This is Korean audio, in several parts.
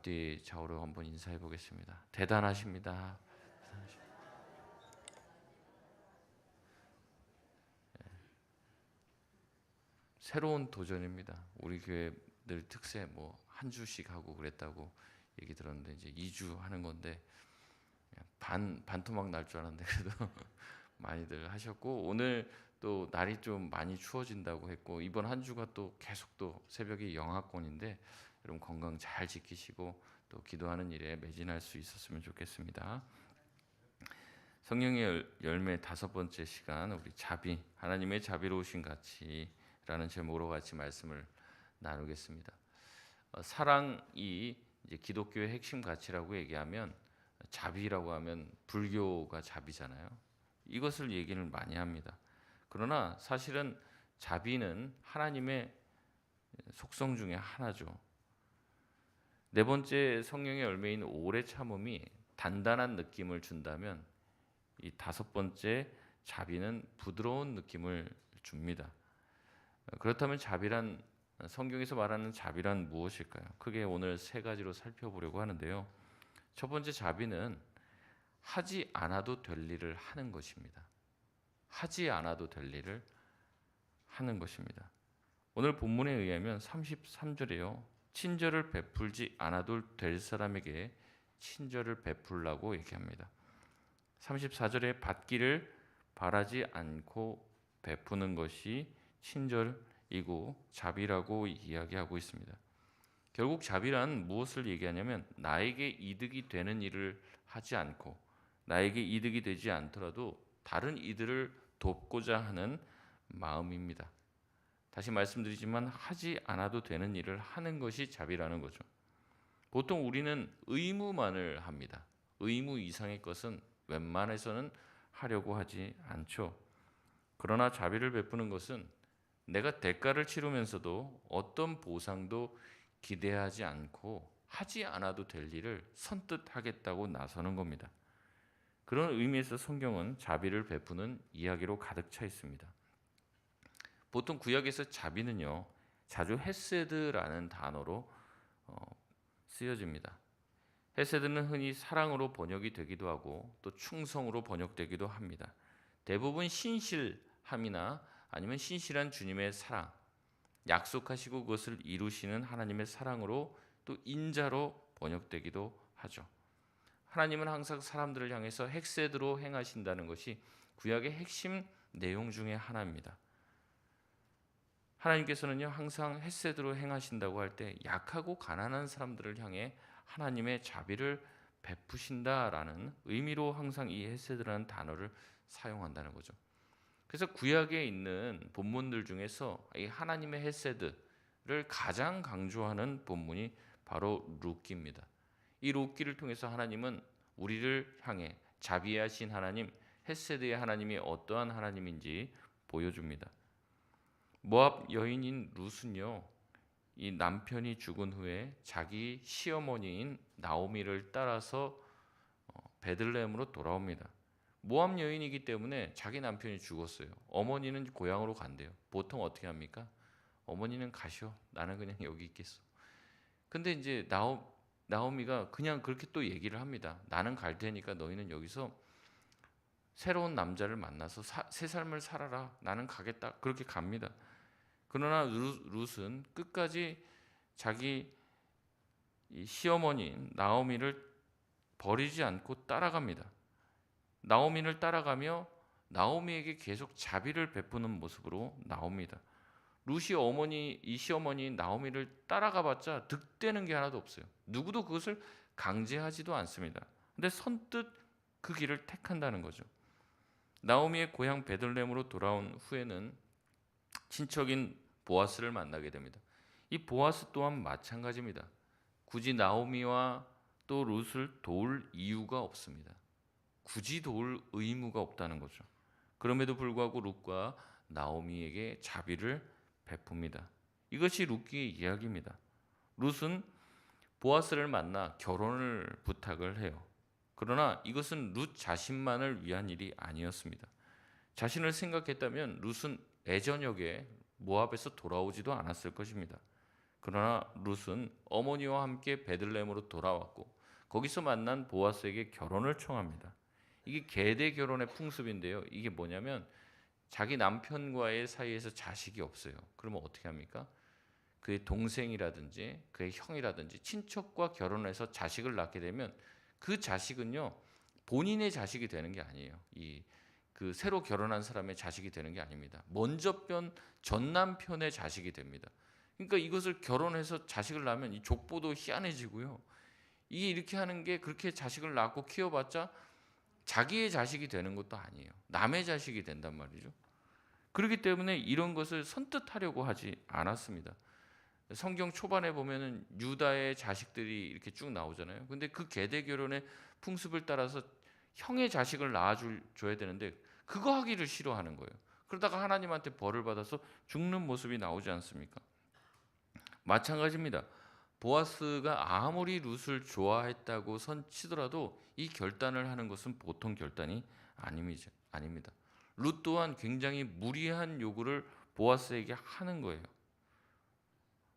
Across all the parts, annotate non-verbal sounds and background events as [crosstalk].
앞뒤 좌우로 한번 인사해 보겠습니다. 대단하십니다. 예. 새로운 도전입니다. 우리 교회 늘 특세 뭐 한 주씩 하고 그랬다고 얘기 들었는데 이제 2주 하는 건데 반 반토막 날 줄 알았는데 그래도 [laughs] 많이들 하셨고 오늘 또 날이 좀 많이 추워진다고 했고 이번 한 주가 또 계속 또 새벽이 영하권인데 여러분 건강 잘 지키시고 또 기도하는 일에 매진할 수 있었으면 좋겠습니다. 성령의 열- 열매 다섯 번째 시간 우리 자비 하나님의 자비로우신 가치라는 제목으로 같이 말씀을 나누겠습니다. 어, 사랑이 이제 기독교의 핵심 가치라고 얘기하면 자비라고 하면 불교가 자비잖아요. 이것을 얘기를 많이 합니다. 그러나 사실은 자비는 하나님의 속성 중에 하나죠. 네 번째 성령의 열매인 오래 참음이 단단한 느낌을 준다면 이 다섯 번째 자비는 부드러운 느낌을 줍니다. 그렇다면 자비란 성경에서 말하는 자비란 무엇일까요? 크게 오늘 세 가지로 살펴보려고 하는데요. 첫 번째 자비는 하지 않아도 될 일을 하는 것입니다. 하지 않아도 될 일을 하는 것입니다. 오늘 본문에 의하면 33절에요. 친절을 베풀지 않아도 될 사람에게 친절을 베풀라고 얘기합니다. 34절에 받기를 바라지 않고 베푸는 것이 친절이고 자비라고 이야기하고 있습니다. 결국 자비란 무엇을 얘기하냐면 나에게 이득이 되는 일을 하지 않고 나에게 이득이 되지 않더라도 다른 이들을 돕고자 하는 마음입니다. 다시 말씀드리지만 하지 않아도 되는 일을 하는 것이 자비라는 거죠. 보통 우리는 의무만을 합니다. 의무 이상의 것은 웬만해서는 하려고 하지 않죠. 그러나 자비를 베푸는 것은 내가 대가를 치르면서도 어떤 보상도 기대하지 않고 하지 않아도 될 일을 선뜻 하겠다고 나서는 겁니다. 그런 의미에서 성경은 자비를 베푸는 이야기로 가득 차 있습니다. 보통 구약에서 자비는요 자주 헤세드라는 단어로 어, 쓰여집니다. 헤세드는 흔히 사랑으로 번역이 되기도 하고 또 충성으로 번역되기도 합니다. 대부분 신실함이나 아니면 신실한 주님의 사랑, 약속하시고 그것을 이루시는 하나님의 사랑으로 또 인자로 번역되기도 하죠. 하나님은 항상 사람들을 향해서 핵세드로 행하신다는 것이 구약의 핵심 내용 중에 하나입니다. 하나님께서는요 항상 햇세드로 행하신다고 할 때 약하고 가난한 사람들을 향해 하나님의 자비를 베푸신다라는 의미로 항상 이 햇세드라는 단어를 사용한다는 거죠. 그래서 구약에 있는 본문들 중에서 이 하나님의 햇세드를 가장 강조하는 본문이 바로 룻기입니다. 이 룻기를 통해서 하나님은 우리를 향해 자비하신 하나님, 햇세드의 하나님이 어떠한 하나님인지 보여줍니다. 모압 여인인 룻은요, 이 남편이 죽은 후에 자기 시어머니인 나오미를 따라서 어, 베들레헴으로 돌아옵니다. 모압 여인이기 때문에 자기 남편이 죽었어요. 어머니는 고향으로 간대요. 보통 어떻게 합니까? 어머니는 가시오. 나는 그냥 여기 있겠어. 근데 이제 나오 나오미가 그냥 그렇게 또 얘기를 합니다. 나는 갈 테니까 너희는 여기서 새로운 남자를 만나서 사, 새 삶을 살아라. 나는 가겠다. 그렇게 갑니다. 그러나 루, 룻은 끝까지 자기 이 시어머니인 나오미를 버리지 않고 따라갑니다. 나오미를 따라가며 나오미에게 계속 자비를 베푸는 모습으로 나옵니다. 루시 어머니 이 시어머니 나오미를 따라가봤자 득되는 게 하나도 없어요. 누구도 그것을 강제하지도 않습니다. 근데 선뜻 그 길을 택한다는 거죠. 나오미의 고향 베들레헴으로 돌아온 후에는 친척인 보아스를 만나게 됩니다. 이 보아스 또한 마찬가지입니다. 굳이 나오미와 또 룻을 도울 이유가 없습니다. 굳이 도울 의무가 없다는 거죠. 그럼에도 불구하고 룻과 나오미에게 자비를 베풉니다. 이것이 룻기의 이야기입니다. 룻은 보아스를 만나 결혼을 부탁을 해요. 그러나 이것은 룻 자신만을 위한 일이 아니었습니다. 자신을 생각했다면 룻은 애저녁에 모압에서 돌아오지도 않았을 것입니다. 그러나 룻은 어머니와 함께 베들레헴으로 돌아왔고 거기서 만난 보아스에게 결혼을 청합니다. 이게 계대 결혼의 풍습인데요. 이게 뭐냐면 자기 남편과의 사이에서 자식이 없어요. 그러면 어떻게 합니까? 그의 동생이라든지 그의 형이라든지 친척과 결혼해서 자식을 낳게 되면 그 자식은요 본인의 자식이 되는 게 아니에요. 이 그 새로 결혼한 사람의 자식이 되는 게 아닙니다. 먼저 뺀전 남편의 자식이 됩니다. 그러니까 이것을 결혼해서 자식을 낳으면 이 족보도 희한해지고요. 이게 이렇게 하는 게 그렇게 자식을 낳고 키워봤자 자기의 자식이 되는 것도 아니에요. 남의 자식이 된단 말이죠. 그렇기 때문에 이런 것을 선뜻 하려고 하지 않았습니다. 성경 초반에 보면은 유다의 자식들이 이렇게 쭉 나오잖아요. 근데 그 계대 결혼의 풍습을 따라서 형의 자식을 낳아 줘야 되는데 그거 하기를 싫어하는 거예요. 그러다가 하나님한테 벌을 받아서 죽는 모습이 나오지 않습니까? 마찬가지입니다. 보아스가 아무리 룻을 좋아했다고 선치더라도 이 결단을 하는 것은 보통 결단이 아닙니다. 아닙니다. 룻 또한 굉장히 무리한 요구를 보아스에게 하는 거예요.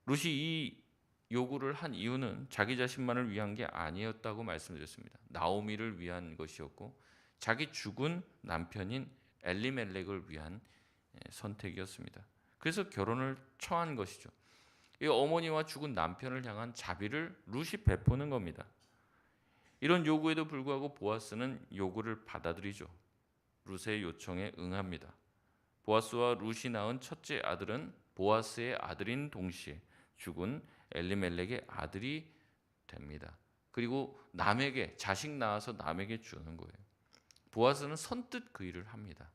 룻이 이 요구를 한 이유는 자기 자신만을 위한 게 아니었다고 말씀드렸습니다. 나오미를 위한 것이었고 자기 죽은 남편인 엘리멜렉을 위한 예, 선택이었습니다. 그래서 결혼을 청한 것이죠. 이 어머니와 죽은 남편을 향한 자비를 룻이 베푸는 겁니다. 이런 요구에도 불구하고 보아스는 요구를 받아들이죠. 룻의 요청에 응합니다. 보아스와 룻이 낳은 첫째 아들은 보아스의 아들인 동시에 죽은 엘리멜렉의 아들이 됩니다. 그리고 남에게 자식 낳아서 남에게 주는 거예요. 보아스는 선뜻 그 일을 합니다.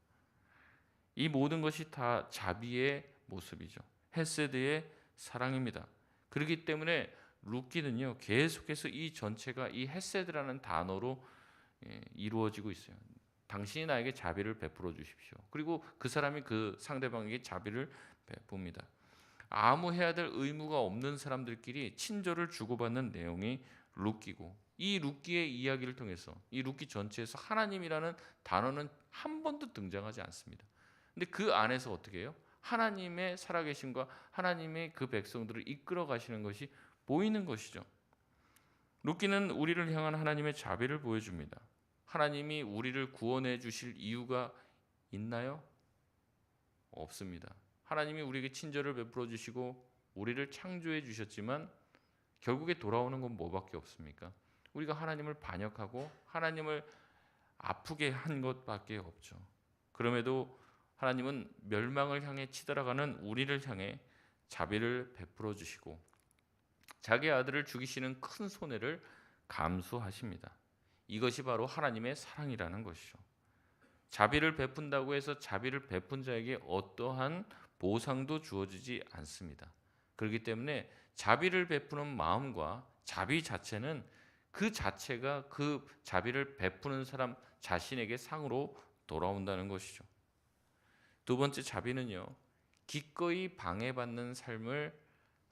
이 모든 것이 다 자비의 모습이죠. 헤세드의 사랑입니다. 그렇기 때문에 루키는요 계속해서 이 전체가 이 헤세드라는 단어로 예, 이루어지고 있어요. 당신이 나에게 자비를 베풀어 주십시오. 그리고 그 사람이 그 상대방에게 자비를 베풉니다. 아무 해야 될 의무가 없는 사람들끼리 친절을 주고받는 내용이 루키고 이 루키의 이야기를 통해서 이 루키 전체에서 하나님이라는 단어는 한 번도 등장하지 않습니다. 근데 그 안에서 어떻게 해요? 하나님의 살아계심과 하나님의 그 백성들을 이끌어 가시는 것이 보이는 것이죠. 루키는 우리를 향한 하나님의 자비를 보여줍니다. 하나님이 우리를 구원해 주실 이유가 있나요? 없습니다. 하나님이 우리에게 친절을 베풀어 주시고 우리를 창조해 주셨지만 결국에 돌아오는 건 뭐밖에 없습니까? 우리가 하나님을 반역하고 하나님을 아프게 한 것밖에 없죠. 그럼에도 하나님은 멸망을 향해 치달아가는 우리를 향해 자비를 베풀어 주시고 자기 아들을 죽이시는 큰 손해를 감수하십니다. 이것이 바로 하나님의 사랑이라는 것이죠. 자비를 베푼다고 해서 자비를 베푼 자에게 어떠한 보상도 주어지지 않습니다. 그렇기 때문에 자비를 베푸는 마음과 자비 자체는 그 자체가 그 자비를 베푸는 사람 자신에게 상으로 돌아온다는 것이죠. 두 번째 자비는요. 기꺼이 방해받는 삶을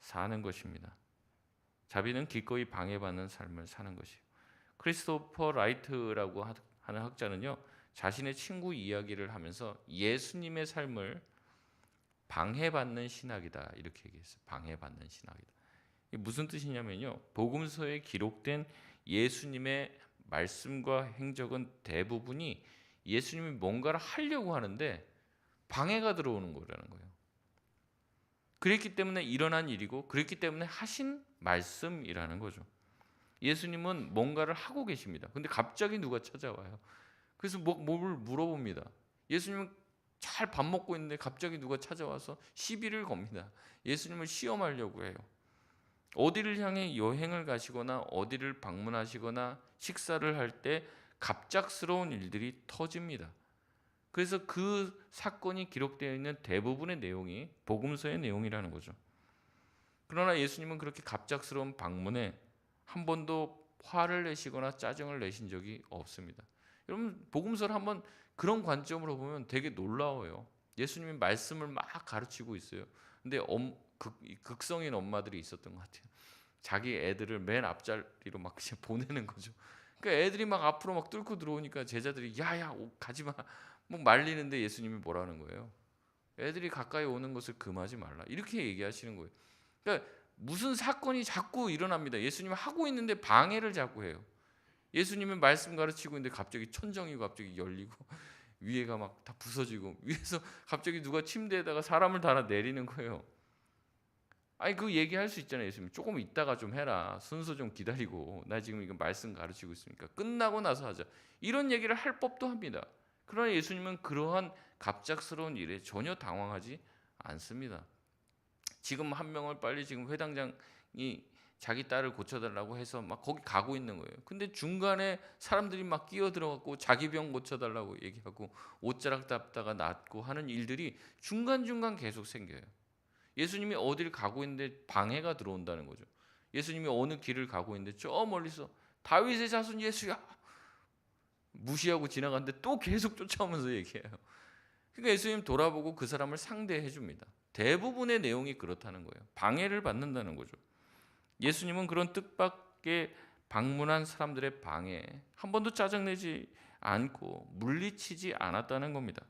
사는 것입니다. 자비는 기꺼이 방해받는 삶을 사는 것이요. 크리스토퍼 라이트라고 하는 학자는요. 자신의 친구 이야기를 하면서 예수님의 삶을 방해받는 신학이다 이렇게 얘기했어요. 방해받는 신학이다. 무슨 뜻이냐면요. 복음서에 기록된 예수님의 말씀과 행적은 대부분이 예수님이 뭔가를 하려고 하는데 방해가 들어오는 거라는 거예요. 그랬기 때문에 일어난 일이고 그랬기 때문에 하신 말씀이라는 거죠. 예수님은 뭔가를 하고 계십니다. 근데 갑자기 누가 찾아와요. 그래서 뭐, 뭘 물어봅니다. 예수님은 잘 밥 먹고 있는데 갑자기 누가 찾아와서 시비를 겁니다. 예수님을 시험하려고 해요. 어디를 향해 여행을 가시거나 어디를 방문하시거나 식사를 할 때 갑작스러운 일들이 터집니다. 그래서 그 사건이 기록되어 있는 대부분의 내용이 복음서의 내용이라는 거죠. 그러나 예수님은 그렇게 갑작스러운 방문에 한 번도 화를 내시거나 짜증을 내신 적이 없습니다. 여러분 복음서를 한번 그런 관점으로 보면 되게 놀라워요. 예수님이 말씀을 막 가르치고 있어요. 근데 엄, 극, 극성인 엄마들이 있었던 것 같아요. 자기 애들을 맨 앞자리로 막 그냥 [laughs] 보내는 거죠. 그러니까 애들이 막 앞으로 막 뚫고 들어오니까 제자들이 야야 가지 마. 뭐 말리는데 예수님이 뭐라는 거예요? 애들이 가까이 오는 것을 금하지 말라. 이렇게 얘기하시는 거예요. 그러니까 무슨 사건이 자꾸 일어납니다. 예수님 하고 있는데 방해를 자꾸 해요. 예수님은 말씀 가르치고 있는데 갑자기 천정이 갑자기 열리고 [laughs] 위에가 막 다 부서지고 위에서 [laughs] 갑자기 누가 침대에다가 사람을 달아 내리는 거예요. 아니 그 얘기할 수 있잖아요. 예수님 조금 있다가 좀 해라. 순서 좀 기다리고 나 지금 이거 말씀 가르치고 있으니까 끝나고 나서 하자. 이런 얘기를 할 법도 합니다. 그러나 예수님은 그러한 갑작스러운 일에 전혀 당황하지 않습니다. 지금 한 명을 빨리 지금 회당장이 자기 딸을 고쳐달라고 해서 막 거기 가고 있는 거예요. 근데 중간에 사람들이 막 끼어 들어갔고 자기 병 고쳐달라고 얘기하고 옷자락 잡다가 낫고 하는 일들이 중간 중간 계속 생겨요. 예수님이 어디를 가고 있는데 방해가 들어온다는 거죠. 예수님이 어느 길을 가고 있는데 저 멀리서 다윗의 자손 예수야 무시하고 지나갔는데 또 계속 쫓아오면서 얘기해요. 그러니까 예수님 돌아보고 그 사람을 상대해 줍니다. 대부분의 내용이 그렇다는 거예요. 방해를 받는다는 거죠. 예수님은 그런 뜻밖의 방문한 사람들의 방해 한 번도 짜증내지 않고 물리치지 않았다는 겁니다.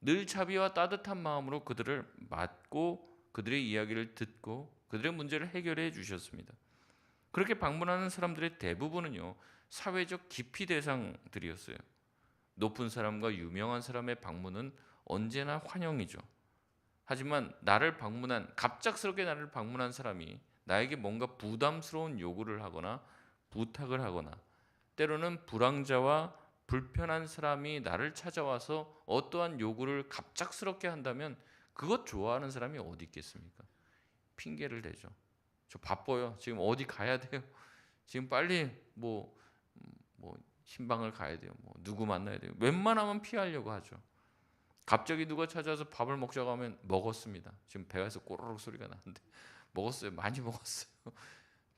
늘 자비와 따뜻한 마음으로 그들을 맞고 그들의 이야기를 듣고 그들의 문제를 해결해 주셨습니다. 그렇게 방문하는 사람들의 대부분은요 사회적 기피 대상들이었어요. 높은 사람과 유명한 사람의 방문은 언제나 환영이죠. 하지만 나를 방문한 갑작스럽게 나를 방문한 사람이 나에게 뭔가 부담스러운 요구를 하거나 부탁을 하거나 때로는 불황자와 불편한 사람이 나를 찾아와서 어떠한 요구를 갑작스럽게 한다면 그것 좋아하는 사람이 어디 있겠습니까? 핑계를 대죠. 저 바빠요. 지금 어디 가야 돼요. 지금 빨리 뭐, 뭐 신방을 가야 돼요. 뭐 누구 만나야 돼요. 웬만하면 피하려고 하죠. 갑자기 누가 찾아와서 밥을 먹자고 하면 먹었습니다. 지금 배에서 꼬르륵 소리가 나는데 먹었어요. 많이 먹었어요. [laughs]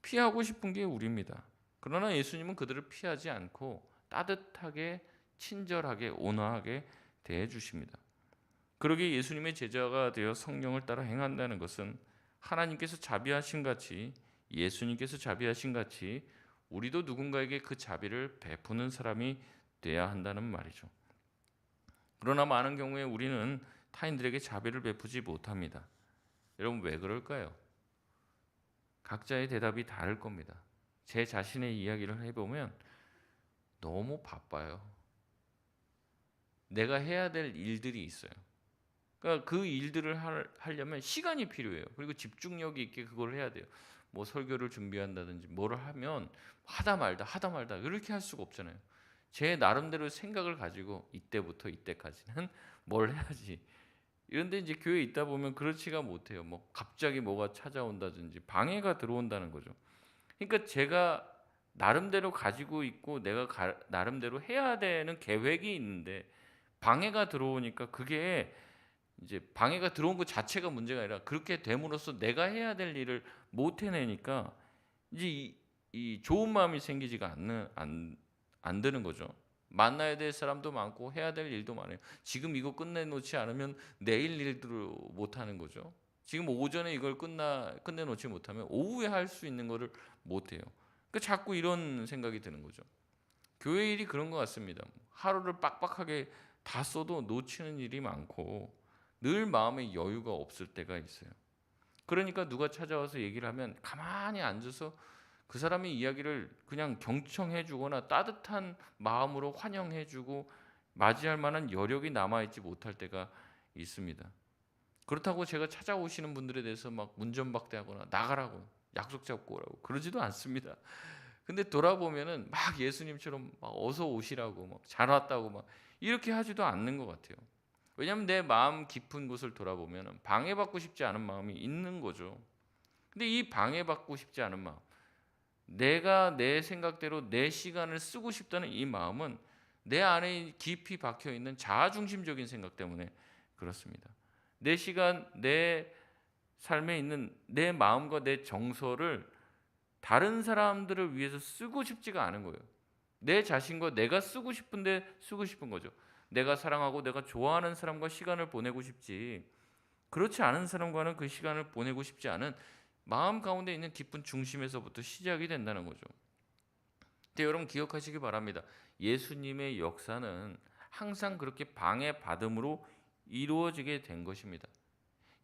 피하고 싶은 게 우리입니다. 그러나 예수님은 그들을 피하지 않고 따뜻하게 친절하게 온화하게 대해 주십니다. 그러게 예수님의 제자가 되어 성령을 따라 행한다는 것은 하나님께서 자비하신 같이 예수님께서 자비하신 같이 우리도 누군가에게 그 자비를 베푸는 사람이 돼야 한다는 말이죠. 그러나 많은 경우에 우리는 타인들에게 자비를 베푸지 못합니다. 여러분 왜 그럴까요? 각자의 대답이 다를 겁니다. 제 자신의 이야기를 해보면 너무 바빠요. 내가 해야 될 일들이 있어요. 그러니까 그 일들을 하려면 시간이 필요해요. 그리고 집중력이 있게 그걸 해야 돼요. 뭐 설교를 준비한다든지 뭐를 하면 하다 말다 하다 말다 이렇게 할 수가 없잖아요. 제 나름대로 생각을 가지고 이때부터 이때까지는 [laughs] 뭘 해야지. 이런데 이제 교회에 있다 보면 그렇지가 못해요. 뭐 갑자기 뭐가 찾아온다든지 방해가 들어온다는 거죠. 그러니까 제가 나름대로 가지고 있고 내가 가, 나름대로 해야 되는 계획이 있는데 방해가 들어오니까 그게 이제 방해가 들어온 것 자체가 문제가 아니라 그렇게 됨으로써 내가 해야 될 일을 못 해내니까 이제 이, 이 좋은 마음이 생기지가 않는 안, 안 되는 거죠. 만나야 될 사람도 많고 해야 될 일도 많아요. 지금 이거 끝내놓지 않으면 내일 일도 못 하는 거죠. 지금 오전에 이걸 끝나 끝내놓지 못하면 오후에 할 수 있는 거를 못 해요. 그 자꾸 이런 생각이 드는 거죠. 교회 일이 그런 것 같습니다. 하루를 빡빡하게 다 써도 놓치는 일이 많고 늘 마음에 여유가 없을 때가 있어요. 그러니까 누가 찾아와서 얘기를 하면 가만히 앉아서 그 사람의 이야기를 그냥 경청해 주거나 따뜻한 마음으로 환영해 주고 맞이할 만한 여력이 남아 있지 못할 때가 있습니다. 그렇다고 제가 찾아오시는 분들에 대해서 막 문전박대하거나 나가라고 약속 잡고 오라고 그러지도 않습니다. 근데 돌아보면은 막 예수님처럼 막 어서 오시라고 막 잘 왔다고 막 이렇게 하지도 않는 것 같아요. 왜냐하면 내 마음 깊은 곳을 돌아보면 방해받고 싶지 않은 마음이 있는 거죠. 근데 이 방해받고 싶지 않은 마음, 내가 내 생각대로 내 시간을 쓰고 싶다는 이 마음은 내 안에 깊이 박혀 있는 자아 중심적인 생각 때문에 그렇습니다. 내 시간, 내 삶에 있는 내 마음과 내 정서를 다른 사람들을 위해서 쓰고 싶지가 않은 거예요. 내 자신과 내가 쓰고 싶은데 쓰고 싶은 거죠. 내가 사랑하고 내가 좋아하는 사람과 시간을 보내고 싶지. 그렇지 않은 사람과는 그 시간을 보내고 싶지 않은 마음 가운데 있는 깊은 중심에서부터 시작이 된다는 거죠. 근데 여러분 기억하시기 바랍니다. 예수님의 역사는 항상 그렇게 방해받음으로 이루어지게 된 것입니다.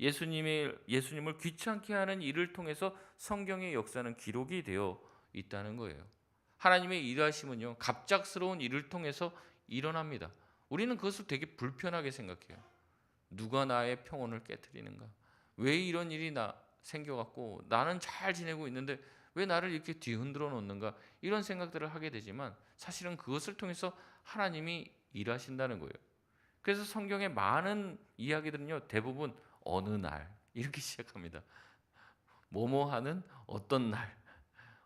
예수님의 예수님을 귀찮게 하는 일을 통해서 성경의 역사는 기록이 되어 있다는 거예요. 하나님의 일하심은요 갑작스러운 일을 통해서 일어납니다. 우리는 그것을 되게 불편하게 생각해요. 누가 나의 평온을 깨뜨리는가? 왜 이런 일이 나 생겨갖고 나는 잘 지내고 있는데 왜 나를 이렇게 뒤흔들어 놓는가? 이런 생각들을 하게 되지만 사실은 그것을 통해서 하나님이 일하신다는 거예요. 그래서 성경의 많은 이야기들은요 대부분 어느 날 이렇게 [laughs] 시작합니다. 뭐뭐 하는 어떤 날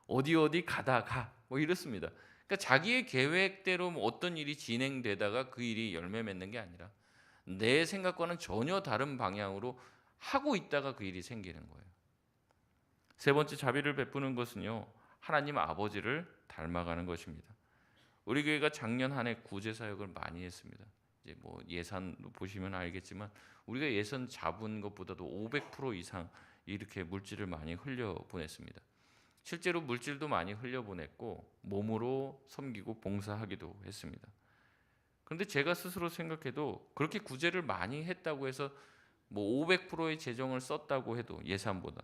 어디 어디 가다가 뭐 이렇습니다. 그러니까 자기의 계획대로 뭐 어떤 일이 진행되다가 그 일이 열매 맺는 게 아니라 내 생각과는 전혀 다른 방향으로 하고 있다가 그 일이 생기는 거예요. 세 번째 자비를 베푸는 것은요 하나님 아버지를 닮아가는 것입니다. 우리 교회가 작년 한 해 구제 사역을 많이 했습니다. 이제 뭐 예산 보시면 알겠지만 우리가 예산 잡은 것보다도 500% 이상 이렇게 물질을 많이 흘려 보냈습니다. 실제로 물질도 많이 흘려 보냈고 몸으로 섬기고 봉사하기도 했습니다. 그런데 제가 스스로 생각해도 그렇게 구제를 많이 했다고 해서 뭐 500%의 재정을 썼다고 해도 예산보다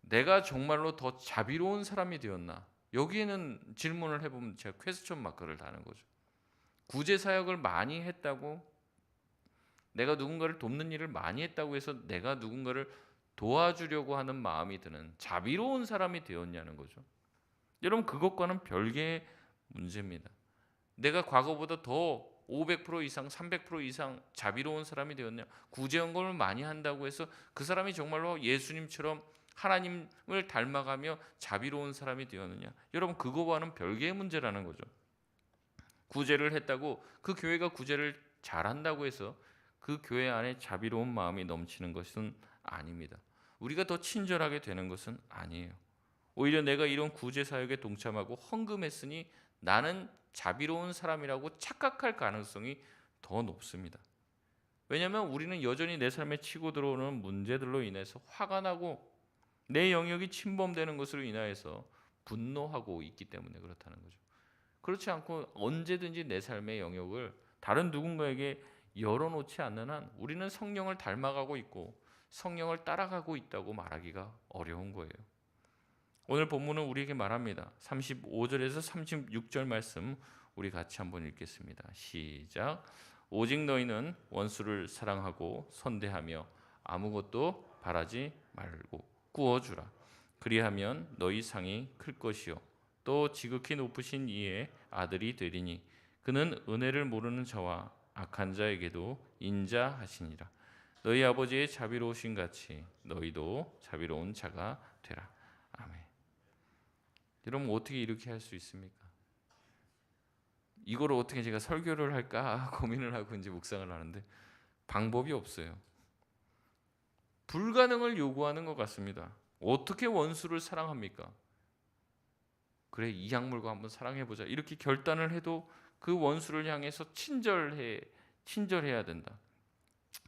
내가 정말로 더 자비로운 사람이 되었나? 여기에는 질문을 해보면 제가 퀘스천 마크를 다는 거죠. 구제 사역을 많이 했다고 내가 누군가를 돕는 일을 많이 했다고 해서 내가 누군가를 도와주려고 하는 마음이 드는 자비로운 사람이 되었냐는 거죠. 여러분 그것과는 별개의 문제입니다. 내가 과거보다 더 500% 이상, 300% 이상 자비로운 사람이 되었냐? 구제 연금을 많이 한다고 해서 그 사람이 정말로 예수님처럼 하나님을 닮아가며 자비로운 사람이 되었느냐? 여러분 그거와는 별개의 문제라는 거죠. 구제를 했다고 그 교회가 구제를 잘한다고 해서 그 교회 안에 자비로운 마음이 넘치는 것은 아닙니다. 우리가 더 친절하게 되는 것은 아니에요. 오히려 내가 이런 구제 사역에 동참하고 헌금했으니 나는 자비로운 사람이라고 착각할 가능성이 더 높습니다. 왜냐하면 우리는 여전히 내 삶에 치고 들어오는 문제들로 인해서 화가 나고 내 영역이 침범되는 것으로 인하여서 분노하고 있기 때문에 그렇다는 거죠. 그렇지 않고 언제든지 내 삶의 영역을 다른 누군가에게 열어놓지 않는 한 우리는 성령을 닮아가고 있고 성령을 따라가고 있다고 말하기가 어려운 거예요. 오늘 본문은 우리에게 말합니다. 35절에서 36절 말씀 우리 같이 한번 읽겠습니다. 시작. 오직 너희는 원수를 사랑하고 선대하며 아무것도 바라지 말고 구워주라. 그리하면 너희 상이 클 것이요 또 지극히 높으신 이의 아들이 되리니 그는 은혜를 모르는 자와 악한 자에게도 인자하시니라. 너희 아버지의 자비로우신 같이 너희도 자비로운 자가 되라. 아멘. 여러분 어떻게 이렇게 할 수 있습니까? 이거를 어떻게 제가 설교를 할까 [laughs] 고민을 하고 이제 묵상을 하는데 방법이 없어요. 불가능을 요구하는 것 같습니다. 어떻게 원수를 사랑합니까? 그래 이 약물과 한번 사랑해 보자 이렇게 결단을 해도 그 원수를 향해서 친절해 친절해야 된다.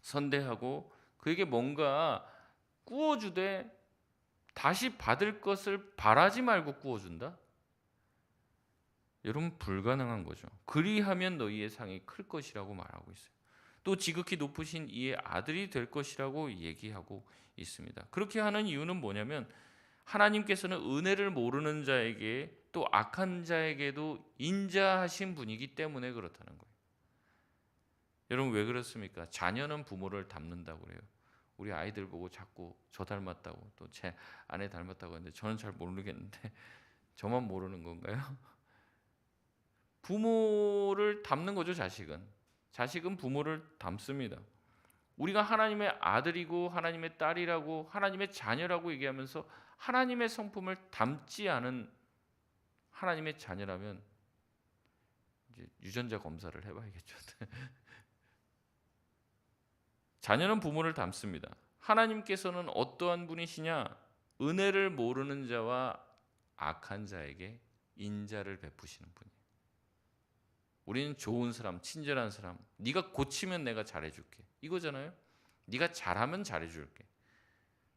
선대하고 그에게 뭔가 구워주되 다시 받을 것을 바라지 말고 구워준다. 여러분 불가능한 거죠. 그리하면 너희의 상이 클 것이라고 말하고 있어요. 또 지극히 높으신 이의 아들이 될 것이라고 얘기하고 있습니다. 그렇게 하는 이유는 뭐냐면 하나님께서는 은혜를 모르는 자에게 또 악한 자에게도 인자하신 분이기 때문에 그렇다는 거예요. 여러분 왜 그렇습니까? 자녀는 부모를 닮는다고 그래요. 우리 아이들 보고 자꾸 저 닮았다고 또 제 아내 닮았다고 하는데 저는 잘 모르겠는데 [laughs] 저만 모르는 건가요? [laughs] 부모를 닮는 거죠, 자식은. 자식은 부모를 닮습니다. 우리가 하나님의 아들이고 하나님의 딸이라고 하나님의 자녀라고 얘기하면서 하나님의 성품을 담지 않은 하나님의 자녀라면 이제 유전자 검사를 해봐야겠죠. [laughs] 자녀는 부모를 닮습니다. 하나님께서는 어떠한 분이시냐? 은혜를 모르는 자와 악한 자에게 인자를 베푸시는 분이에요. 우리는 좋은 사람, 친절한 사람, 네가 고치면 내가 잘해 줄게. 이거잖아요. 네가 잘하면 잘해 줄게.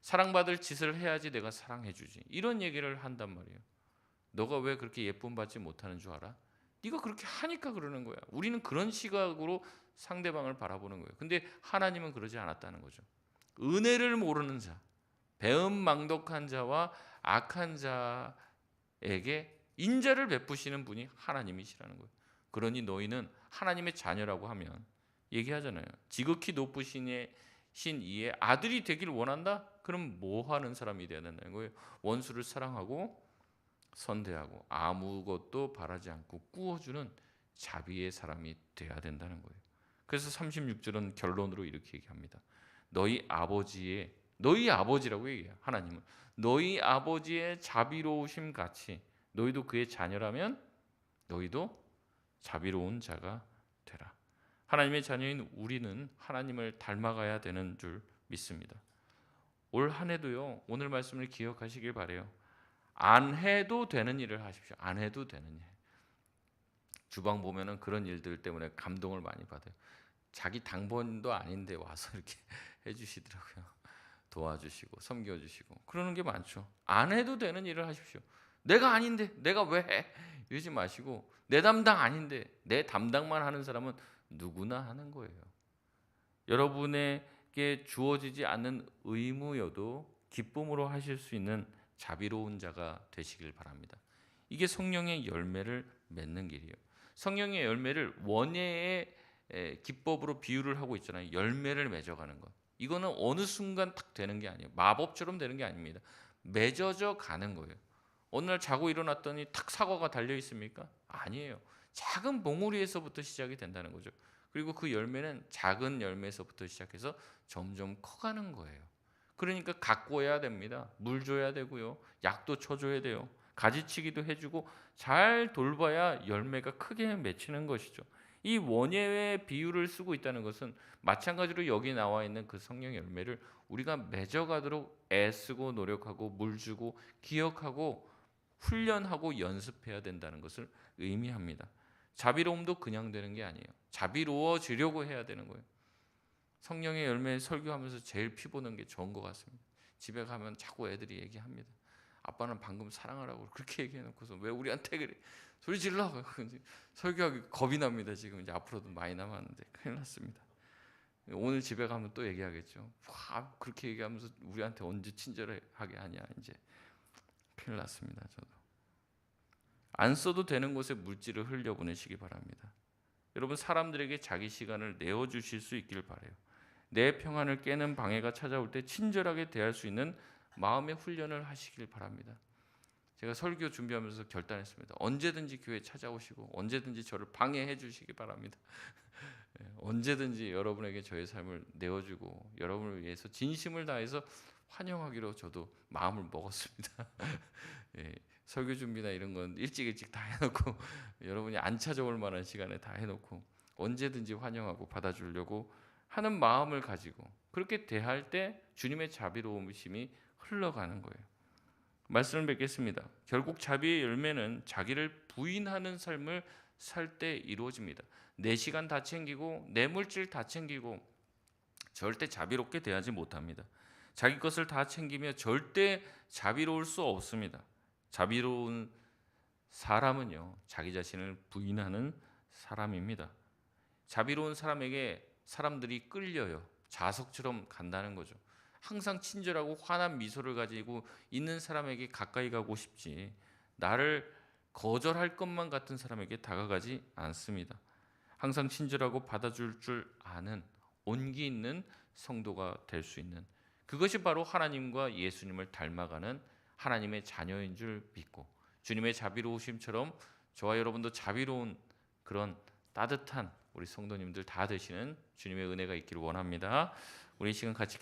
사랑받을 짓을 해야지 내가 사랑해 주지. 이런 얘기를 한단 말이에요. 너가 왜 그렇게 예쁨 받지 못하는 줄 알아? 네가 그렇게 하니까 그러는 거야. 우리는 그런 시각으로 상대방을 바라보는 거예요. 근데 하나님은 그러지 않았다는 거죠. 은혜를 모르는 자, 배은망덕한 자와 악한 자에게 인자를 베푸시는 분이 하나님이시라는 거예요. 그러니 너희는 하나님의 자녀라고 하면 얘기하잖아요. 지극히 높으신 신 이의 아들이 되길 원한다? 그럼 뭐 하는 사람이 되어야 된다는 거예요. 원수를 사랑하고 선대하고 아무것도 바라지 않고 꾸어주는 자비의 사람이 돼야 된다는 거예요. 그래서 36절은 결론으로 이렇게 얘기합니다. 너희 아버지의 너희 아버지라고 얘기해요. 하나님은 너희 아버지의 자비로우심 같이 너희도 그의 자녀라면 너희도 자비로운 자가 되라. 하나님의 자녀인 우리는 하나님을 닮아가야 되는 줄 믿습니다. 올 한해도요. 오늘 말씀을 기억하시길 바래요. 안 해도 되는 일을 하십시오. 안 해도 되는 일. 주방 보면은 그런 일들 때문에 감동을 많이 받아요. 자기 당번도 아닌데 와서 [laughs] 이렇게 해주시더라고요. 도와주시고 섬겨주시고 그러는 게 많죠. 안 해도 되는 일을 하십시오. 내가 아닌데 내가 왜 해? 이러지 마시고 내 담당 아닌데 내 담당만 하는 사람은 누구나 하는 거예요. 여러분에게 주어지지 않는 의무여도 기쁨으로 하실 수 있는 자비로운 자가 되시길 바랍니다. 이게 성령의 열매를 맺는 길이에요. 성령의 열매를 원예의 에, 기법으로 비유를 하고 있잖아요. 열매를 맺어가는 것. 이거는 어느 순간 딱 되는 게 아니에요. 마법처럼 되는 게 아닙니다. 맺어져 가는 거예요. 어느 날 자고 일어났더니 탁 사과가 달려 있습니까? 아니에요. 작은 봉우리에서부터 시작이 된다는 거죠. 그리고 그 열매는 작은 열매에서부터 시작해서 점점 커가는 거예요. 그러니까 가꿔야 됩니다. 물 줘야 되고요. 약도 쳐줘야 돼요. 가지치기도 해주고 잘 돌봐야 열매가 크게 맺히는 것이죠. 이 원예의 비유를 쓰고 있다는 것은 마찬가지로 여기 나와 있는 그 성령 열매를 우리가 맺어가도록 애쓰고 노력하고 물 주고 기억하고 훈련하고 연습해야 된다는 것을 의미합니다. 자비로움도 그냥 되는 게 아니에요. 자비로워지려고 해야 되는 거예요. 성령의 열매 설교하면서 제일 피 보는 게 좋은 것 같습니다. 집에 가면 자꾸 애들이 얘기합니다. 아빠는 방금 사랑하라고 그렇게 얘기해놓고서 왜 우리한테 그래? 소리 질러. 설교하기 겁이 납니다. 지금 이제 앞으로도 많이 남았는데 큰일 났습니다. 오늘 집에 가면 또 얘기하겠죠. 와 그렇게 얘기하면서 우리한테 언제 친절하게 하냐 이제 큰일 났습니다. 저도 안 써도 되는 곳에 물질을 흘려 보내시기 바랍니다. 여러분 사람들에게 자기 시간을 내어 주실 수 있기를 바래요. 내 평안을 깨는 방해가 찾아올 때 친절하게 대할 수 있는 마음의 훈련을 하시길 바랍니다. 제가 설교 준비하면서 결단했습니다. 언제든지 교회 찾아오시고 언제든지 저를 방해해 주시기 바랍니다. [laughs] 예, 언제든지 여러분에게 저의 삶을 내어주고 여러분을 위해서 진심을 다해서 환영하기로 저도 마음을 먹었습니다. [laughs] 예, 설교 준비나 이런 건 일찍 일찍 다 해놓고 [laughs] 여러분이 안 찾아올 만한 시간에 다 해놓고 언제든지 환영하고 받아주려고 하는 마음을 가지고 그렇게 대할 때 주님의 자비로움심이 흘러가는 거예요. 말씀을 뵙겠습니다. 결국 자비의 열매는 자기를 부인하는 삶을 살 때 이루어집니다. 내 시간 다 챙기고 내 물질 다 챙기고 절대 자비롭게 대하지 못합니다. 자기 것을 다 챙기며 절대 자비로울 수 없습니다. 자비로운 사람은요, 자기 자신을 부인하는 사람입니다. 자비로운 사람에게 사람들이 끌려요. 자석처럼 간다는 거죠. 항상 친절하고 환한 미소를 가지고 있는 사람에게 가까이 가고 싶지 나를 거절할 것만 같은 사람에게 다가가지 않습니다. 항상 친절하고 받아줄 줄 아는 온기 있는 성도가 될 수 있는 그것이 바로 하나님과 예수님을 닮아가는 하나님의 자녀인 줄 믿고 주님의 자비로우심처럼 저와 여러분도 자비로운 그런 따뜻한 우리 성도님들 다 되시는 주님의 은혜가 있기를 원합니다. 우리 이 시간 같이